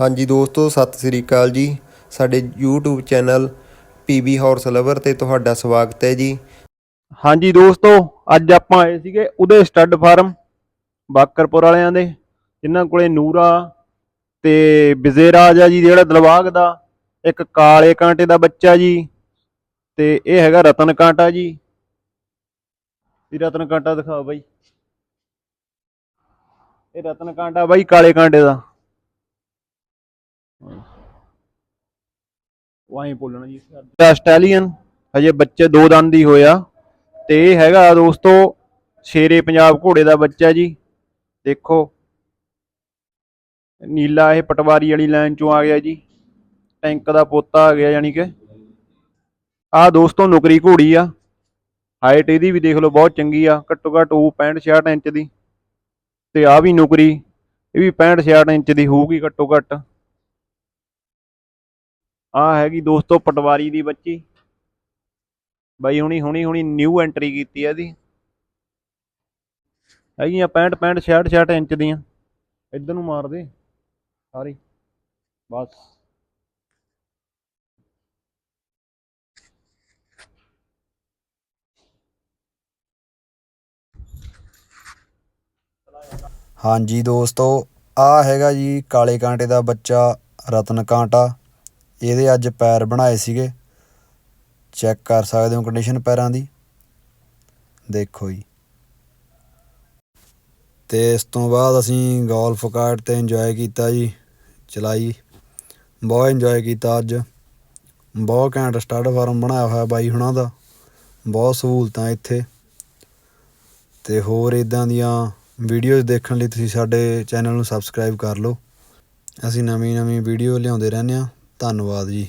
ਹਾਂਜੀ ਦੋਸਤੋ, ਸਤਿ ਸ੍ਰੀ ਅਕਾਲ ਜੀ। ਸਾਡੇ YouTube channel PB horse lover ਤੇ ਤੁਹਾਡਾ ਸਵਾਗਤ ਹੈ ਜੀ। ਹਾਂਜੀ ਦੋਸਤੋ, ਅੱਜ ਆਪਾਂ ਆਏ ਸੀਗੇ ਉਹਦੇ ਸਟੱਡ ਫਾਰਮ ਬਾਕਰਪੁਰ ਵਾਲਿਆਂ ਦੇ, ਜਿਨ੍ਹਾਂ ਕੋਲੇ ਨੂਰਾ ਤੇ ਬਿਜ਼ੇਰਾਜ ਆ ਜੀ, ਜਿਹੜਾ ਦਲਵਾਗ ਦਾ, ਇੱਕ ਕਾਲੇ ਕਾਂਟੇ ਦਾ ਬੱਚਾ ਜੀ, ਤੇ ਇਹ ਹੈਗਾ ਰਤਨ ਕਾਂਟਾ ਜੀ। ਇਹ ਰਤਨ ਕਾਂਟਾ ਦਿਖਾਓ ਬਾਈ। ਇਹ ਰਤਨ ਕਾਂਟਾ ਬਾਈ ਕਾਲੇ ਕਾਂਟੇ ਦਾ। ਵਾਹੀਂ ਬੋਲਣਾ ਜੀ ਆਸਟ੍ਰੇਲੀਅਨ, ਹਜੇ ਬੱਚੇ ਦੋ ਦੰਦ ਹੀ ਹੋਇਆ ਤੇ ਇਹ ਹੈਗਾ ਦੋਸਤੋ, ਸ਼ੇਰੇ ਪੰਜਾਬ ਘੋੜੇ ਦਾ ਬੱਚਾ ਜੀ। ਦੇਖੋ, ਨੀਲਾ ਇਹ ਪਟਵਾਰੀ ਵਾਲੀ ਲਾਈਨ ਚੋਂ ਆ ਗਿਆ ਜੀ। ਟੈਂਕ ਦਾ ਪੋਤਾ ਆ ਗਿਆ ਯਾਨੀ ਕਿ। ਆਹ ਦੋਸਤੋ, ਨੁਕਰੀ ਘੋੜੀ ਆ। ਹਾਈਟ ਇਹਦੀ ਵੀ ਦੇਖ ਲਓ, ਬਹੁਤ ਚੰਗੀ ਆ। ਘੱਟੋ ਘੱਟ ਉਹ 65 66 ਇੰਚ ਦੀ। ਤੇ ਆ ਵੀ ਨੁਕਰੀ, ਇਹ ਵੀ 65 66 ਇੰਚ ਦੀ ਹੋਊਗੀ ਘੱਟੋ ਘੱਟ। ਆ ਹੈਗੀ ਦੋਸਤੋ ਪਟਵਾਰੀ ਦੀ ਬੱਚੀ। ਬਾਈ ਹੁਣੀ ਹੁਣੀ ਹੁਣੀ ਨਿਊ ਐਂਟਰੀ ਕੀਤੀ ਹੈ ਇਹਦੀ। ਹੈਗੀਆਂ 65 65 66 66 ਇੰਚ ਦੀਆਂ। ਇੱਧਰ ਨੂੰ ਮਾਰ ਦੇ। ਸਾਰੀ। ਬਸ। ਹਾਂਜੀ ਦੋਸਤੋ, ਆ ਹੈਗਾ ਜੀ ਕਾਲੇ ਕਾਂਟੇ ਦਾ ਬੱਚਾ ਰਤਨ ਕਾਂਟਾ। ਇਹਦੇ ਅੱਜ ਪੈਰ ਬਣਾਏ ਸੀਗੇ। ਚੈੱਕ ਕਰ ਸਕਦੇ ਹੋ ਕੰਡੀਸ਼ਨ ਪੈਰਾਂ ਦੀ। ਦੇਖੋ ਜੀ। ਤੇ ਇਸ ਤੋਂ ਬਾਅਦ ਅਸੀਂ ਗੋਲਫ ਕਾਰਟ ਤੇ ਇੰਜੋਏ ਕੀਤਾ ਜੀ। ਚਲਾਈ। ਬਹੁਤ ਇੰਜੋਏ ਕੀਤਾ ਅੱਜ। ਬਹੁਤ ਘੈਂਟ ਸਟੱਡ ਫਾਰਮ ਬਣਾਇਆ ਹੋਇਆ ਬਾਈ ਹੁਣਾਂ ਦਾ। ਬਹੁਤ ਸਹੂਲਤਾਂ ਇੱਥੇ। ਤੇ ਹੋਰ ਇਦਾਂ ਦੀਆਂ ਵੀਡੀਓਜ਼ ਦੇਖਣ ਲਈ ਤੁਸੀਂ ਸਾਡੇ ਚੈਨਲ ਨੂੰ ਸਬਸਕ੍ਰਾਈਬ ਕਰ ਲਓ। ਅਸੀਂ ਨਵੀਂ ਨਵੀਂ ਵੀਡੀਓ ਲਿਆਉਂਦੇ ਰਹਿੰਦੇ ਹਾਂ। ਧੰਨਵਾਦ ਜੀ।